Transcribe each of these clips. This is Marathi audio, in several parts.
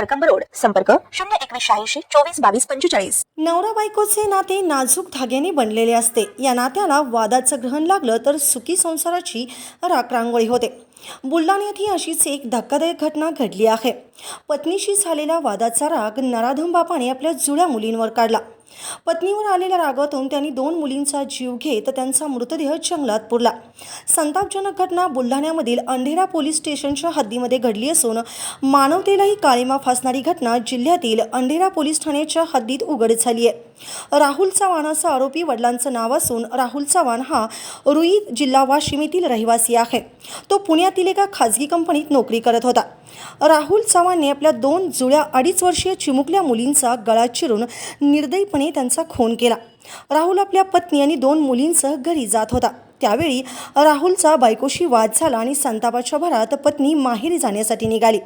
Karkamb road संपर्क शून्य एकवीस शहाऐंशी चोवीस बावीस पंचेचाळीस. नवरा बायकोचे नाते नाजूक धाग्याने बनलेले असते. या नात्याला वादाचं ग्रहण लागलं तर सुखी संसाराची राखरांगोळी होते. बुलढाण्यात ही अशीच एक धक्कादायक घटना घडली आहे. पत्नीशी झालेल्या वादाचा राग नराधम बापाने आपल्या जुळ्या मुलींवर काढला. पत्नीवर आलेल्या रागातून त्यांनी दोन मुलींचा जीव घेत त्यांचा मृतदेह जंगलात पुरला. संतापजनक घटना बुलढाण्यामधील अंधेरा पोलीस स्टेशनच्या हद्दीमध्ये घडली असून मानवतेलाही काळीमा फासणारी घटना जिल्ह्यातील अंधेरा पोलीस ठाण्याच्या हद्दीत उघड झाली आहे. राहुल चव्हाण असा आरोपी वडिलांचं नाव असून राहुल चव्हाण हा रुई जिल्हा वाशिम येथील रहिवासी आहे. तो पुण्यातील एका खाजगी कंपनीत नोकरी करत होता. राहुल चव्हाणने आपल्या दोन जुळ्या अडीच वर्षीय चिमुकल्या मुलींचा गळा चिरून निर्दयीपणे त्यांचा खून केला. राहुल आपल्या पत्नी आणि दोन मुलींसह घरी जात होता. त्यावेळी राहुलचा बायकोशी वाद झाला आणि संतापाच्या भरात पत्नी माहेरी जाण्यासाठी निघाली.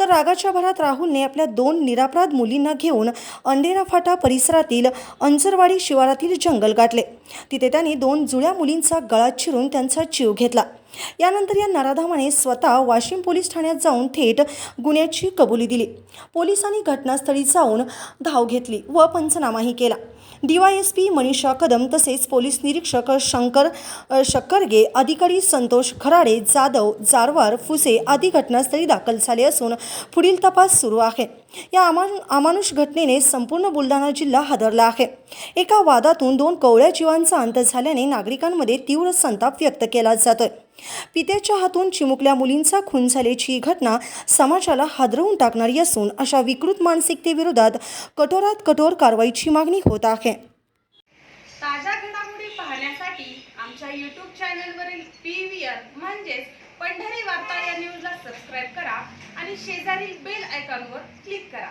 तर रागाच्या भरात राहुलने आपल्या दोन निरापराध मुलींना घेऊन अंधेरा फाटा परिसरातील अंजरवाडी शिवारातील जंगल गाठले. तिथे त्यांनी दोन जुळ्या मुलींचा गळा चिरून त्यांचा जीव घेतला. यानंतर या नराधामाने स्वतः वाशिम पोलीस ठाण्यात जाऊन थेट गुन्ह्याची कबुली दिली. पोलिसांनी घटनास्थळी जाऊन धाव घेतली व पंचनामाही केला. डीवायएसपी मनीषा कदम तसेच पोलीस निरीक्षक शंकर शक्करगे अधिकारी संतोष खराडे जाधव जारवार फुसे आदी घटनास्थळी दाखल झाले असून पुढील तपास सुरू आहे. या अमान अमानुष घटनेने संपूर्ण बुलढाणा जिल्हा हादरला आहे. एका वादातून दोन कवळ्या जीवांचा अंत झाल्याने नागरिकांमध्ये तीव्र संताप व्यक्त केला जातोय. पित्याच्या हातून चिमुकल्या मुलींचा खून झाल्याची ही घटना समाजाला हादरवून टाकणारी असून अशा विकृत मानसिकतेविरोधात कठोरात कठोर कारवाईची मागणी होत आहे. ताज्या घडामोडी पाहण्यासाठी आमच्या यूट्यूब चॅनलवरील पी व्ही आर म्हणजेच पंढरी वार्ता या न्यूजला सबस्क्राईब करा आणि शेजारील बेल आयकॉनवर क्लिक करा.